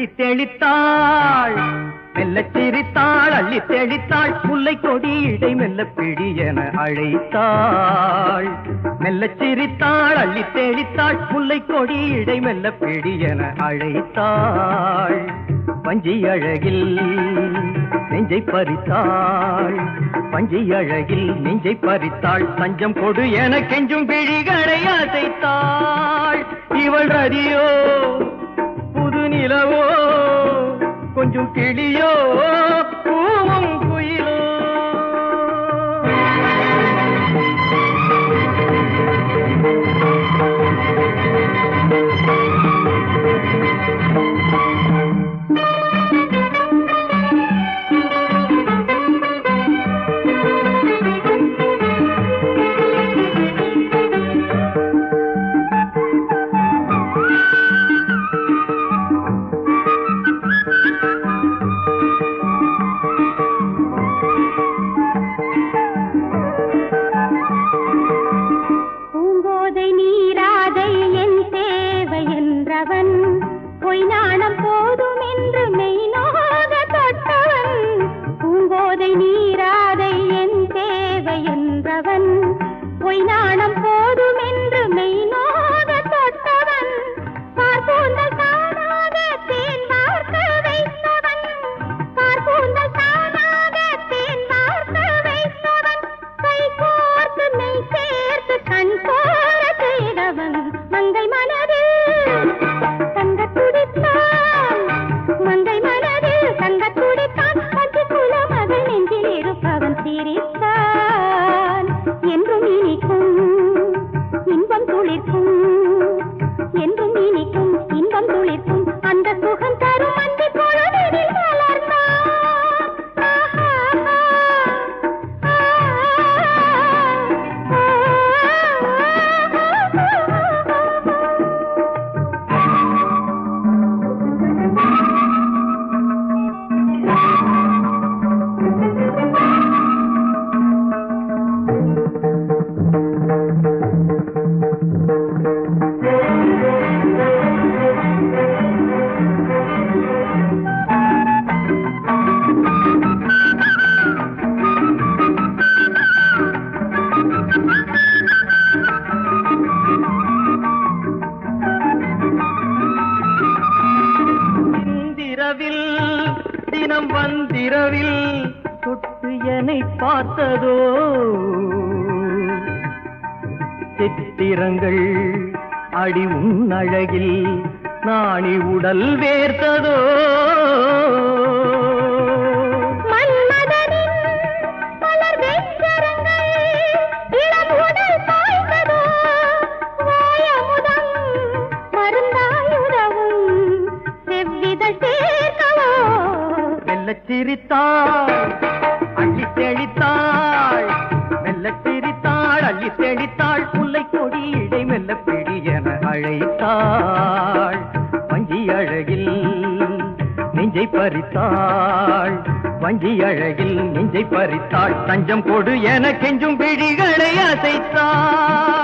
அள்ளி தெளித்தாள். மெல்ல சிரித்தாள் அள்ளி தெளித்தாள். புல்லை கொடி இடை மெல்ல பிடி என அழைத்தாள். மெல்ல சிரித்தாள் அள்ளி தெளித்தாள். புல்லை கொடி இடை மெல்ல பிடி என அழைத்தாள். பஞ்சி அழகில் நெஞ்சை பறித்தாள். பஞ்சி அழகில் நெஞ்சை பறித்தாள். தஞ்சம் கொடு என கெஞ்சும் பிழிகளை அசைத்தாள். இவள் ரதியோ நிலவோ கொஞ்சம் கிளியோ உன்னை பார்த்ததோ? சித்திரங்கள் அடி உன் அழகில் நாணி உடல் வேர்த்ததோ? மெல்ல பிடி என அழைத்தாள். வஞ்சி அழகில் நெஞ்சை பறித்தாள். வஞ்சி அழகில் நெஞ்சை பறித்தாள். தஞ்சம் கொடு என கெஞ்சும் பிடிகளை அசைத்தாள்.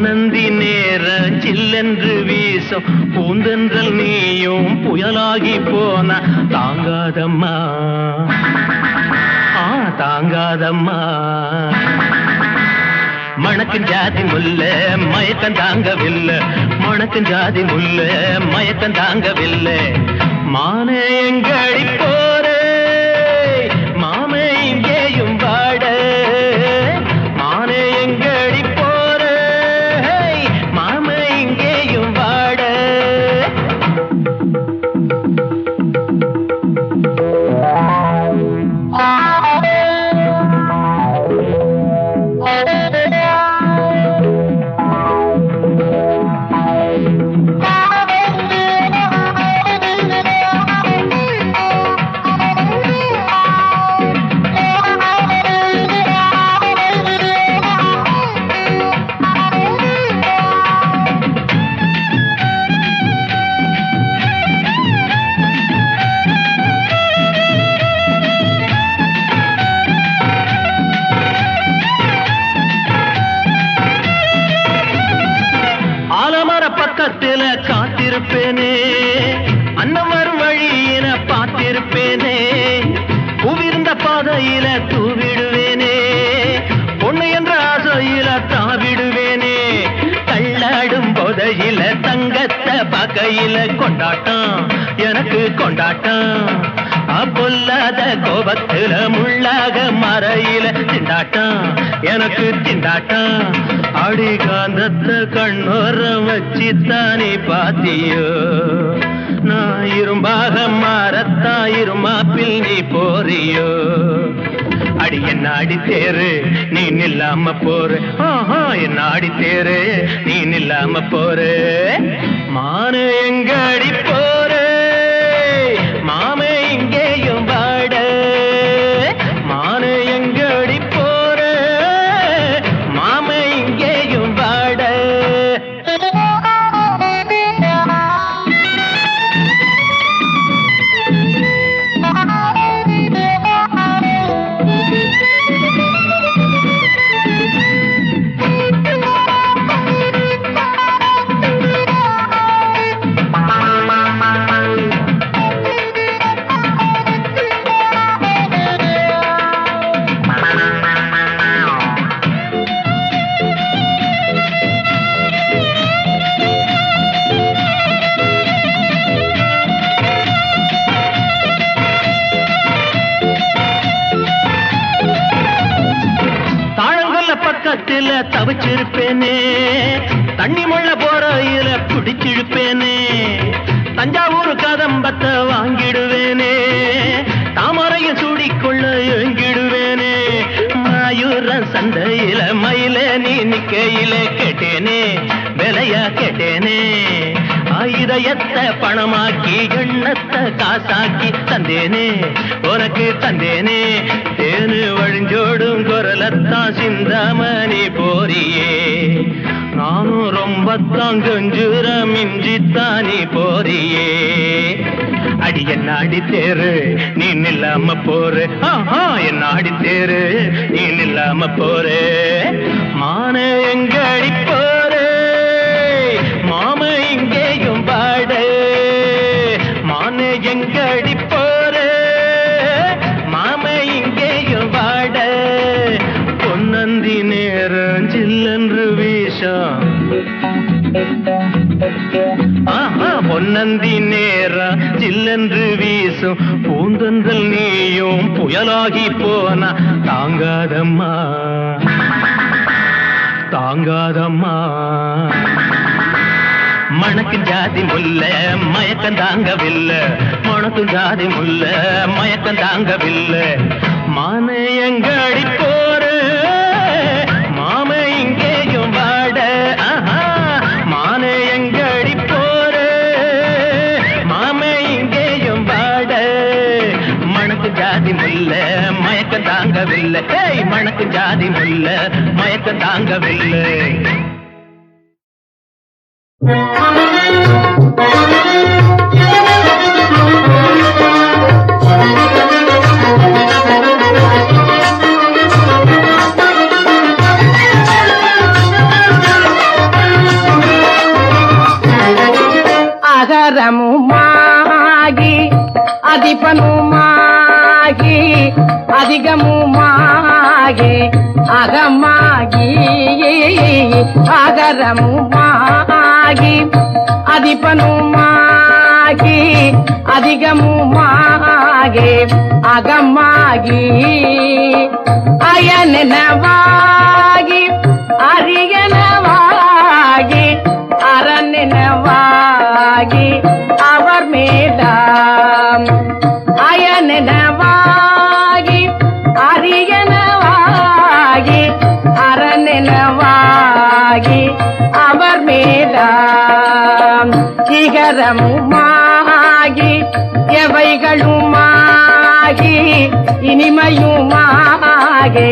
பொன்னந்தி நேர சில்லென்று வீசும். பூந்தென்றல் நீயும் புயலாகி போன தாங்காதம்மா. ஆ தாங்காதம்மா. மணக்கும் ஜாதி முல்ல மயக்கம் தாங்கவில்லை. மணக்கும் ஜாதி முல்ல மயக்கம் தாங்கவில்லை. மானே எங்கடிப்போ முள்ளாக மறையில திண்டாட்டம். எனக்கு திண்டாட்டம். அடி காந்தத்தை கண்ணோரம் வச்சு பாத்தியோ. நான் இரும்பாக மாறத்தா இருமாப்பில் நீ போறியோ. அடி என்ன அடி தேரு? நீ நில்லாம போற ஆஹா என்ன அடி தேரு? நீ நில்லாம போற மானு எங்க அடி போற இதயத்தை பணமாக்கி எண்ணத்தை காசாக்கி தந்தேனே உனக்கு தந்தேனே. தேனு வழிஞ்சோடும் குரலத்தான் சிந்தாமணி போறியே நானும் ரொம்ப தாங்கஞ்சுர இஞ்சித்தானி போறியே அடி என்ன அடித்தேரு நீ நில்லாம போரு. என்ன அடித்தேரு நீ நில்லாம போரு. மான எங்க நேரம் வீசும் பூந்தன்றல் நீயும் புயலாகி போன தாங்காதம்மா. தாங்காதம்மா. மணக்கும் ஜாதி முல்ல மயக்கம் தாங்கவில்லை. மணக்கும் ஜாதி முல்ல மயக்கம் தாங்கவில்லை. மான எங்க தாங்கவில்லை மணக்கும் ஜாதி முல்ல மயக்கம் தாங்கவில்லை. அதிபனுமாகி அதிகமு அகமாகி அகமாகி அகரமுமாகி அதிபனுமாகி அதிகமுமாகி அகமாகி அயனெனவாகி அரியனவாகி அரணெனவாகி அவர் மேலாம் இகரமுமாகி எவைகளுமாகி இனிமையுமாகி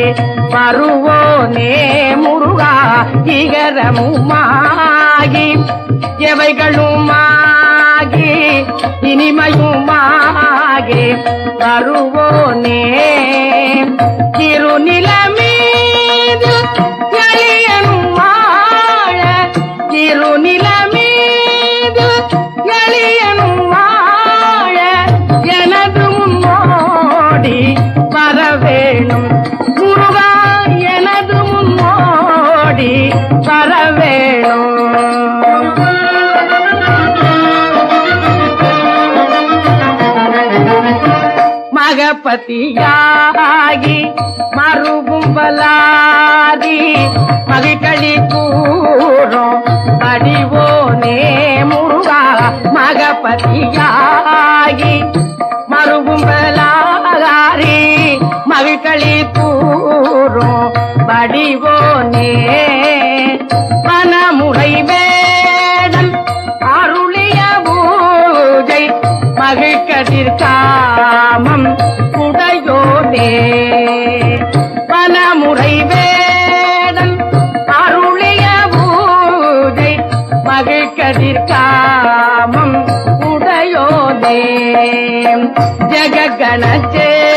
வருவோனே முருகா இகரமுமாகி எவைகளுமாகி இனிமையுமாகி வருவோனே திருநிலமே பதியாகி மறுபும் பலாதி மகிழ்களி கூறும் படிவோனே முருகா மகபதியாகி மறுபும் பலாரி மகிழ்களி கூறும் படிவோனே மனமுறை வேடம் அருளிய பூஜை மகிழ்கதிர்கா காமம் உடையோதே பலமுறை வேடன் அருளிய பூஜை மகிழ்கதிர்காமம் உடையோதே உடையோனே ஜககணச்சேகு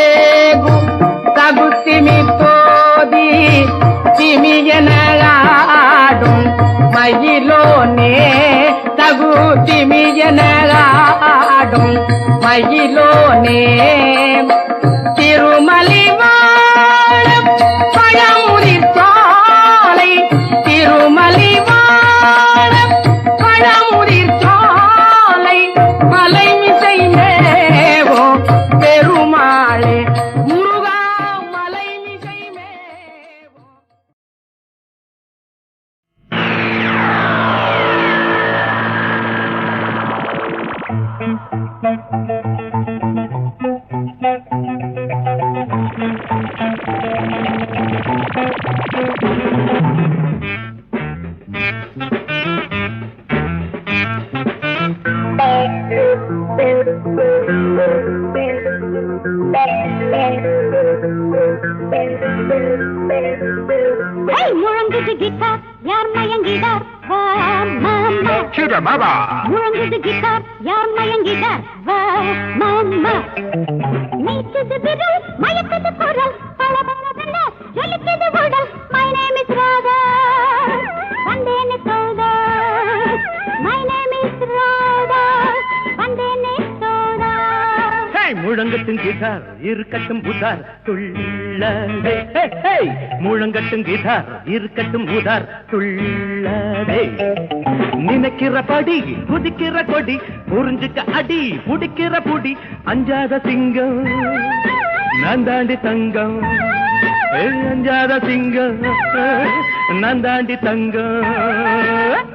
தகுத்திமி போதி திமியனாடும் மயிலோனே தகு திமியனாடும் மயிலோனே. திருமலி வாழம் பழமுதிர் இருக்கட்டும் புதார் துள்ளதே ஹே, ஹே, முழங்கட்டும் கிட்டார் இருக்கட்டும் புதார் துள்ளதே நினைக்கிற படி குதிக்கிற கொடி புரிஞ்சுக்க அடி புடிக்கிற புடி அஞ்சாத சிங்கம் நான் தாண்டி தங்கம் அஞ்சாத சிங்கம் நான் தாண்டி தங்கம்.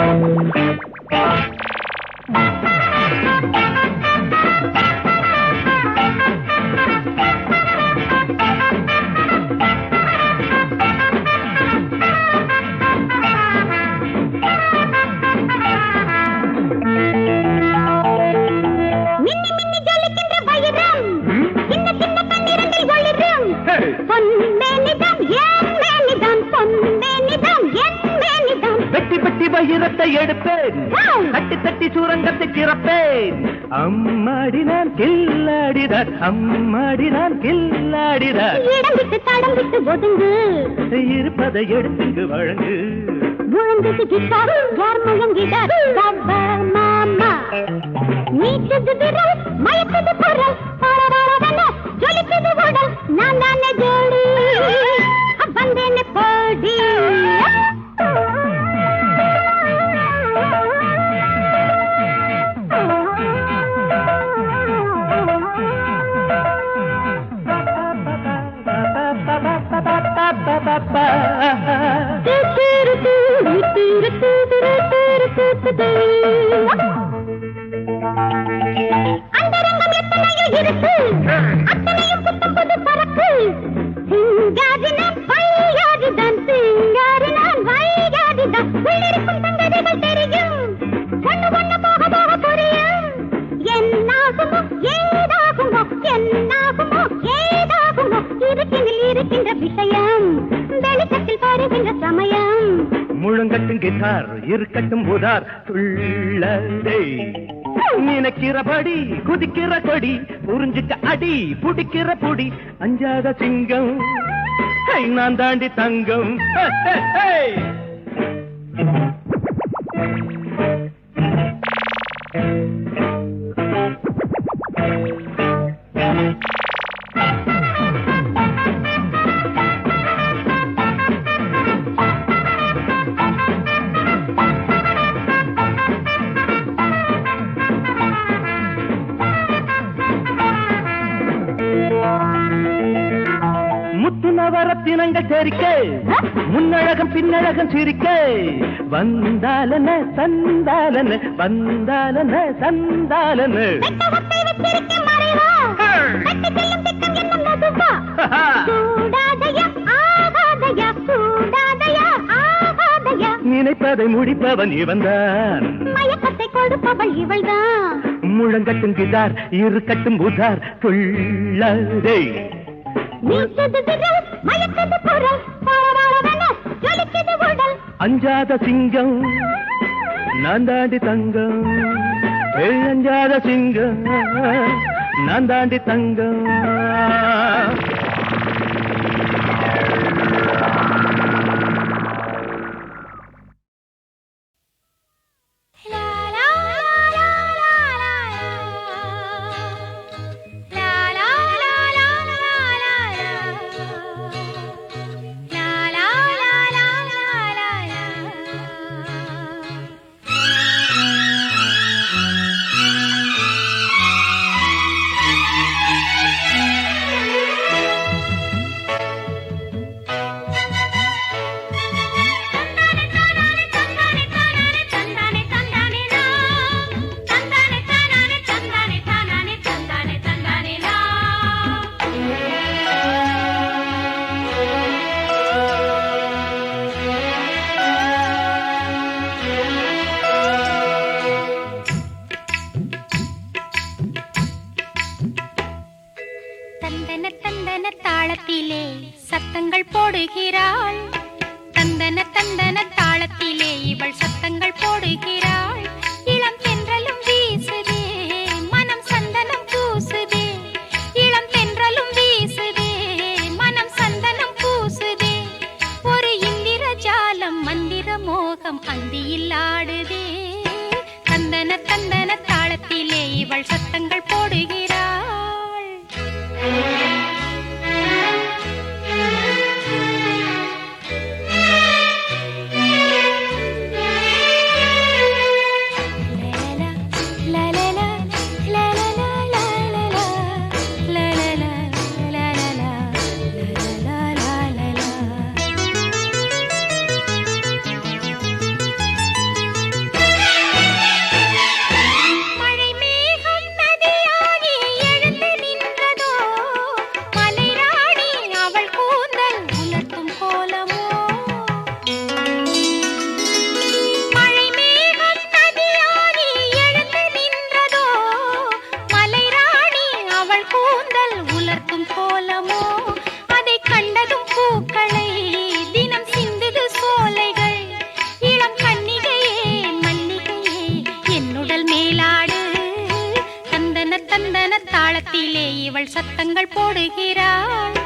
Thank you. வயிறத்தை எடுப்பேன்! தட்டி தட்டி சுரங்கத்தை திறப்பேன். அம்மாடி நான் கில்லாடிதான் அம்மாடி நான் விட்டு ஒதுங்கு. இருப்பதை எடுத்துங்கு வழங்கு. முழங்குது கிட்டார் யார் முழங்கிடார் பாபா மாமா. நீச்சது விரல் மயக்குது குரல் பரபரவென ஜொலிக்குது உடல். நான் தானே ஜோடி. வந்தேன்னு போடி. pa pa pa இருக்கட்டும் புதார் நினைக்கிறபடி குதிக்கிற கொடி புரிஞ்சுக்க அடி புடிக்கிற பொடி அஞ்சாத சிங்கம். நான் தாண்டி தங்கம். சிரிக்க. முன்னழகம் பின்னழகம் சிரிக்க. வந்தாலன சந்தாலன வந்தாலன சந்தாலன. நினைப்பதை முடிப்பவன் இவன்தான். மயக்கத்தை கொடுப்பவள் இவள்தான். முழங்கட்டும் கிதார் இருக்கட்டும் புதார் துள்ளதே அஞ்சாத சிங்கம் நான் தாண்டி தங்கம். ஏய், அஞ்சாத சிங்கம் நான் தாண்டி தங்கம். கிளிகள் சத்தங்கள் போடுகிற சட்டங்கள் போடுகிறாள்.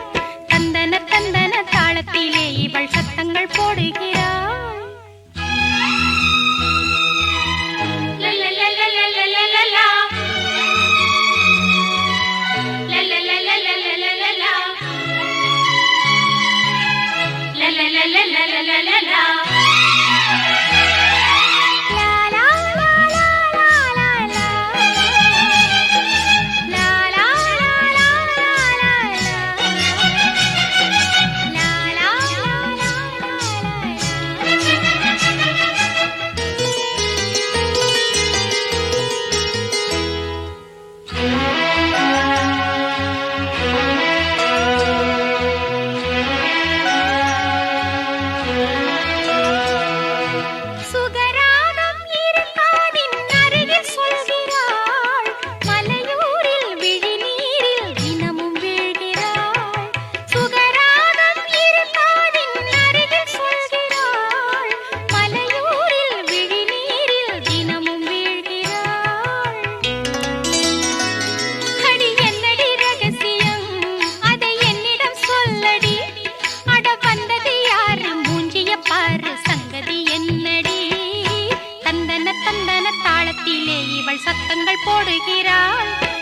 போடுகிறாள்.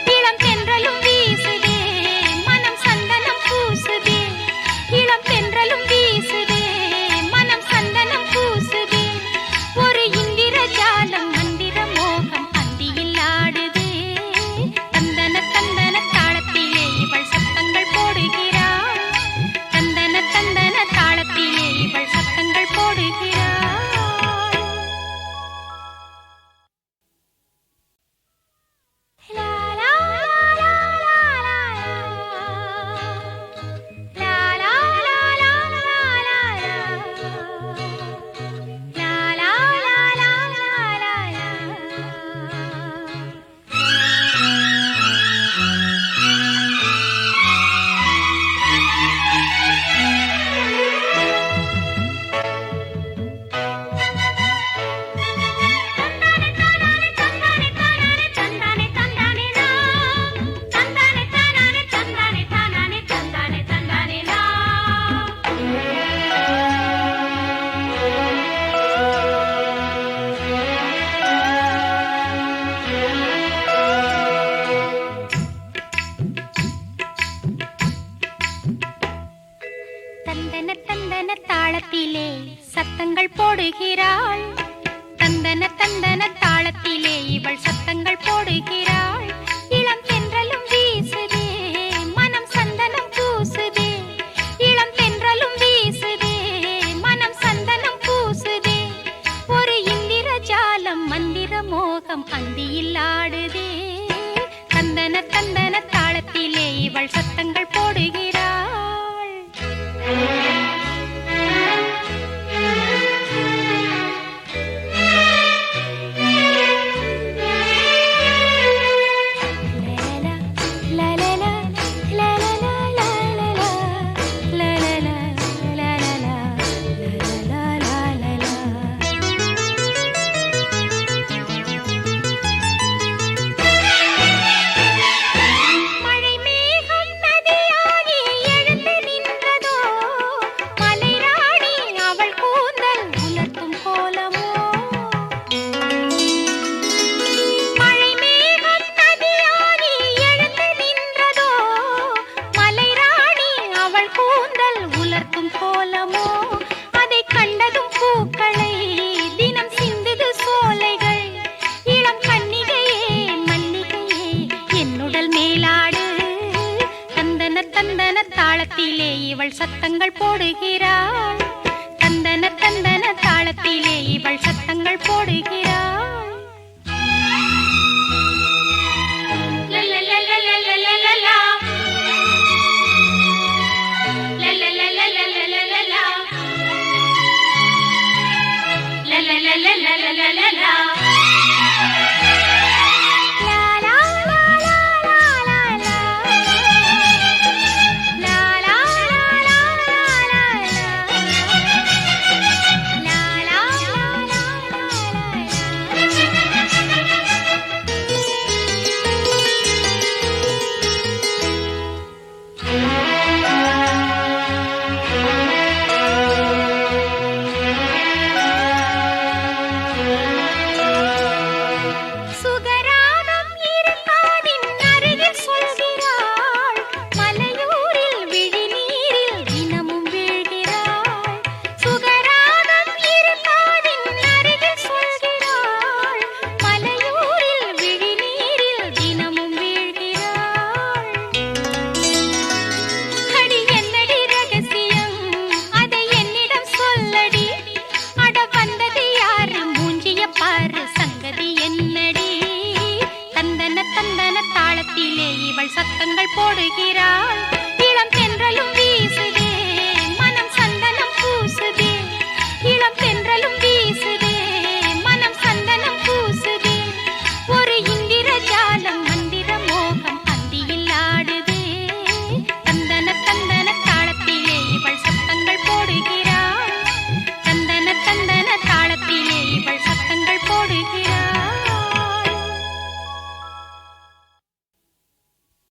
la